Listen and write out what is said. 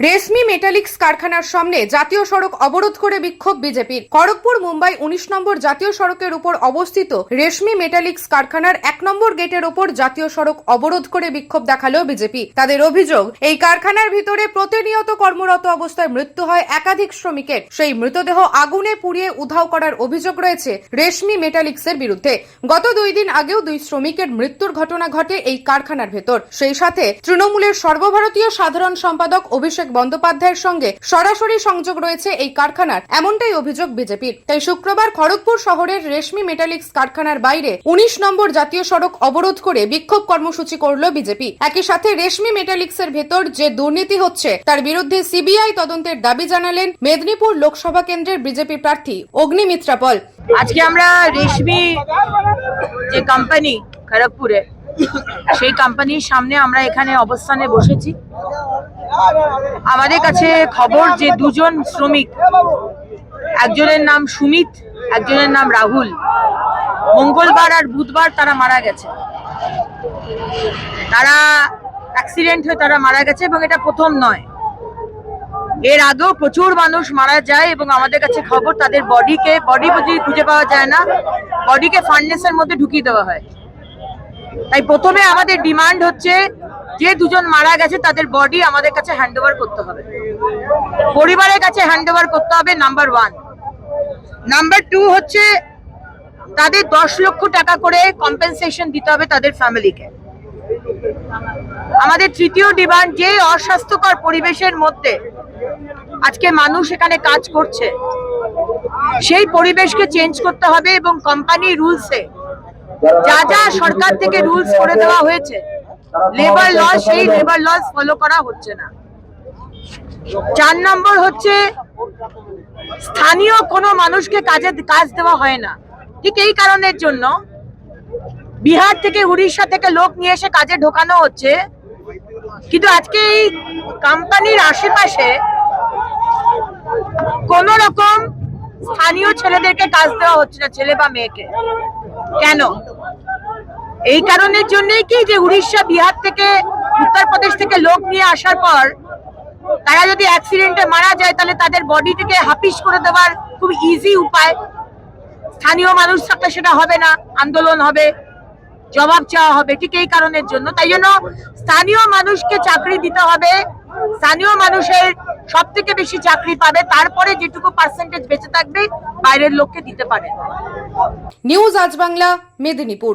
রেশমি metallics কারখানার সামনে জাতীয় সড়ক অবরোধ করে বিক্ষোভ বিজেপির। খড়গপুর, মুম্বাই উনিশ নম্বর জাতীয় সড়কের উপর অবস্থিত রেশমি মেটালিক্স কারখানার এক নম্বর গেটের উপর জাতীয় সড়ক অবরোধ করে বিক্ষোভ দেখাল বিজেপি। তাদের অভিযোগ, এই কারখানার ভিতরে প্রতিনিয়ত কর্মরত অবস্থায় মৃত্যু হয় একাধিক শ্রমিকের। সেই মৃতদেহ আগুনে পুড়িয়ে উধাও করার অভিযোগ রয়েছে রেশমি মেটালিক্সের বিরুদ্ধে। গত দুই দিন আগেও দুই শ্রমিকের মৃত্যুর ঘটনা ঘটে এই কারখানার ভেতর। সেই সাথে তৃণমূলের সর্বভারতীয় সাধারণ সম্পাদক অভিষেক বন্দ্যোপাধ্যায়ের সঙ্গে সরাসরি সংযোগ রয়েছে এই কারখানার। এমনটাই অভিযোগ বিজেপির। তাই শুক্রবার খড়গপুর শহরের রেশমি মেটালিক্স কারখানার বাইরে উনিশ নম্বর জাতীয় সড়ক অবরোধ করে বিক্ষোভ কর্মসূচি করল বিজেপি। একই সাথে রেশমি মেটালিক্সের ভেতর যে দুর্নীতি হচ্ছে, তার বিরুদ্ধে সিবিআই তদন্তের দাবি জানালেন মেদিনীপুর লোকসভা কেন্দ্রের বিজেপি প্রার্থী অগ্নিমিত্রা পল। আজকে আমরা রেশমি যে কোম্পানি খড়গপুরে, সেই কোম্পানির সামনে আমরা এখানে অবস্থানে বসেছি। আমাদের কাছে খবর যে দুজন শ্রমিক, একজনের নাম সুমিত, একজনের নাম রাহুল। মঙ্গলবার আর বুধবার তারা মারা গেছে। তারা অ্যাক্সিডেন্ট হয়ে তারা মারা গেছে এবং এটা প্রথম নয়। এর আগেও প্রচুর মানুষ মারা যায় এবং আমাদের কাছে খবর তাদের বডিকে বডি খুঁজে পাওয়া যায় না বডিকে ফার্নেসের মধ্যে ঢুকিয়ে দেওয়া হয়। তাই প্রথমে আমাদের ডিমান্ড হচ্ছে যে দুজন মারা গেছে, তাদের বডি আমাদের কাছে হ্যান্ড করতে হবে। পরিবারের কাছে হ্যান্ড করতে হবে নাম্বার ওয়ান নাম্বার টু হচ্ছে তাদের দশ লক্ষ টাকা করে কম্পেনসেশন দিতে হবে তাদের ফ্যামিলিকে আমাদের তৃতীয় ডিমান্ড, যে অস্বাস্থ্যকর পরিবেশের মধ্যে আজকে মানুষ এখানে কাজ করছে, সেই পরিবেশকে চেঞ্জ করতে হবে এবং কোম্পানি রুলসে যা যা সরকার থেকে রুলস করে দেওয়া হয়েছে লেবার ল সেই লেবার লস ফলো করা হচ্ছে না। চার নম্বর হচ্ছে স্থানীয় কোনো মানুষকে কাজে কাজ দেওয়া হয় না। ঠিক এই কারণের জন্য বিহার থেকে উড়িষ্যা থেকে লোক নিয়ে এসে কাজে ঢোকানো হচ্ছে। কিন্তু আজকে এই কোম্পানির আশেপাশে কোন রকম স্থানীয় ছেলেদেরকে কাজ দেওয়া হচ্ছে না ছেলে বা মেয়েকে। কেন? এই কারণের জন্যই কি যে উড়িষ্যা, বিহার থেকে, উত্তরপ্রদেশ থেকে লোক নিয়ে আসার পর তারা যদি অ্যাক্সিডেন্টে মারা যায়, তাহলে তাদের বডিটিকে হাফিস করে দেওয়ার খুব ইজি উপায়। স্থানীয় মানুষ থাকলে সেটা হবে না, আন্দোলন হবে। জবাব চাওয়া হবে ঠিক এই কারণের জন্য। তাই জন্য স্থানীয় মানুষকে চাকরি দিতে হবে। স্থানীয় মানুষের সব থেকে বেশি চাকরি পাবে, তারপরে যেটুকু পার্সেন্টেজ বেঁচে থাকবে, বাইরের লোককে দিতে পারে। নিউজ আজ বাংলা, মেদিনীপুর।